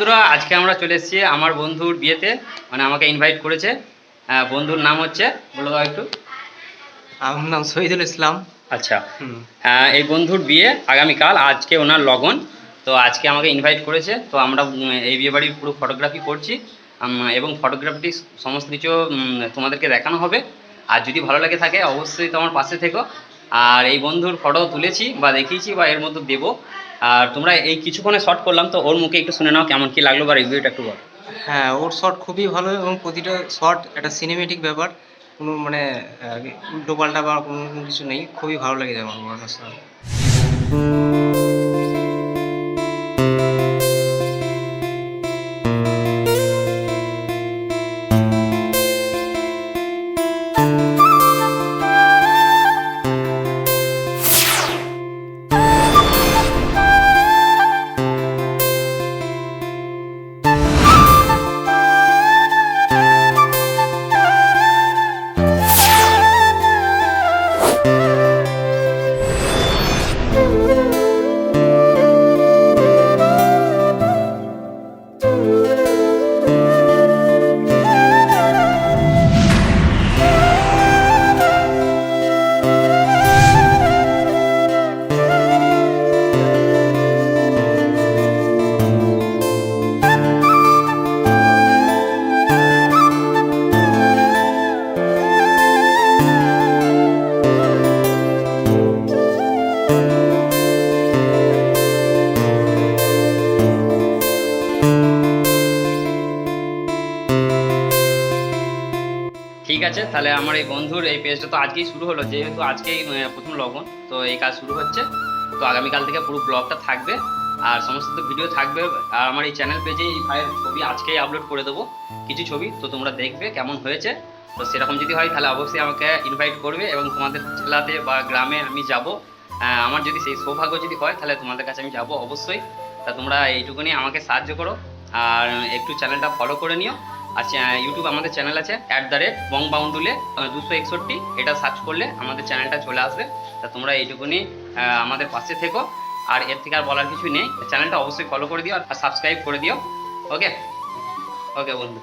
বন্ধুরা আজকে আমরা চলে এসেছি আমার বন্ধুর বিয়েতে। মানে আমাকে ইনভাইট করেছে। বন্ধুর নাম হচ্ছে বলে দাও একটু। আমার নাম শহীদুল ইসলাম। আচ্ছা। এই বন্ধুর বিয়ে আগামীকাল আজকে ওনার লগন। তো আজকে আমাকে ইনভাইট করেছে। তো আমরা এই বিয়ে বাড়ির পুরো ফটোগ্রাফি করছি। এবং ফটোগ্রাফি সমস্ত কিছু তোমাদেরকে দেখানো হবে। আর যদি ভালো লাগে থাকে অবশ্যই তোমার পাশে থেকো। আর এই বন্ধুর ফটো তুলেছি বা দেখিয়েছি বা এর মধ্যে দেবো। আর তোমরা এই কিছুক্ষণে শর্ট করলাম, তো ওর মুখে একটু শুনে নাও কেমন কি লাগল বা রিভিউটা একটু বল। হ্যাঁ ওর শর্ট খুবই ভালো এবং প্রতিটা শর্ট একটা সিনেমেটিক ব্যাপার, কোনো মানে উল্টো পাল্টা বা কোনো কিছু নেই, খুবই ভালো লেগেছে আমার মনে সাথে ঠিক আছে, তাহলে আমার এই বন্ধুর এই পেজটা তো আজকেই শুরু হলো, যেহেতু আজকেই প্রথম লগন, তো এই কাজ শুরু হচ্ছে। তো আগামীকাল থেকে পুরো ব্লগটা থাকবে, আর সমস্ত ভিডিও থাকবে, আর আমার এই চ্যানেল পেজে এই ভাইয়ের ছবি আজকেই আপলোড করে দেবো, কিছু ছবি, তো তোমরা দেখবে কেমন হয়েছে। তো সেরকম যদি হয়, তাহলে অবশ্যই আমাকে ইনভাইট করবে, এবং তোমাদের জেলাতে বা গ্রামে আমি যাব। আমার যদি সেই সৌভাগ্য যদি হয়, তাহলে তোমাদের কাছে আমি যাব অবশ্যই। তা তোমরা এইটুকুনি আমাকে সাহায্য করো, আর একটু চ্যানেলটা ফলো করে নিও। আর ইউটিউব আমাদের চ্যানেল আছে at the rate Bong Boundule দুশো একষট্টি, এটা সার্চ করলে আমাদের চ্যানেলটা চলে আসবে। তা তোমরা এইটুকুনি আমাদের পাশে থেকো। আর এর থেকে আর বলার কিছু নেই চ্যানেলটা অবশ্যই ফলো করে দিও আর সাবস্ক্রাইব করে দিও। ওকে ওকে বন্ধু।